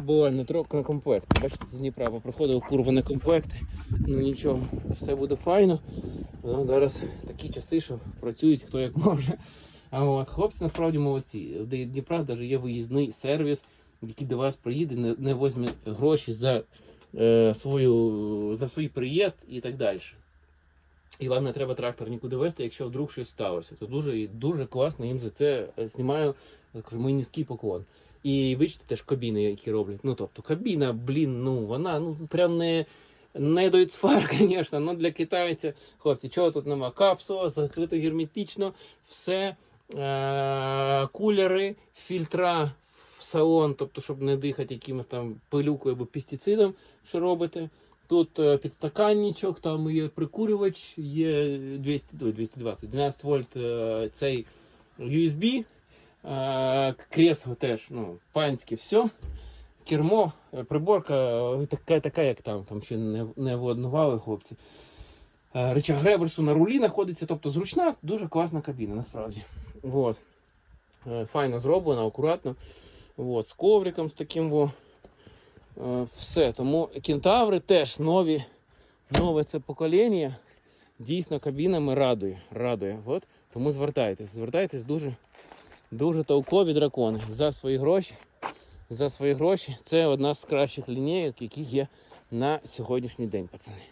на трок на комплект. Бачите, з Дніпра приходив курва на комплект. Ну нічого, все буде файно. Ну, зараз такі часи, що працюють хто як може. А от хлопці насправді молодці. В Дніпра навіть є виїзний сервіс, який до вас приїде, не, не візьме гроші за, е, свою, за свій приїзд і так далі. І вам не треба трактор нікуди вести, якщо вдруг щось сталося. То дуже дуже класно їм за це е, знімаю мій низький поклон. І бачите теж кабіни, які роблять. Ну тобто кабіна, блін, ну вона ну прям не. Не доїцфар, звісно, але для китайця, хлопці, чого тут нема? Капсула, закрито герметично, все, е- кулери, фільтра в салон, тобто, щоб не дихати якимось там пилюкою або пестицидом, що робите. Тут е, підстаканничок, там є прикурювач, є 200, 220, 12 вольт е, цей USB, е, кресло теж, ну, панське, все. Кермо, приборка така, така, як там, там ще не, не владнували хлопці. Рычаг реверсу на рулі знаходиться, тобто зручна, дуже класна кабіна, насправді. Вот. Файно зроблено, акуратно. Вот, з ковриком, з таким во. Е, Все. Тому кентаври теж нові. Нове це покоління. Дійсно, кабінами радує. радує. От. Тому звертайтесь. Звертайтесь дуже, дуже толкові дракони за свої гроші. За свої гроші. Це одна з кращих лінійок, які є на сьогоднішній день, пацани.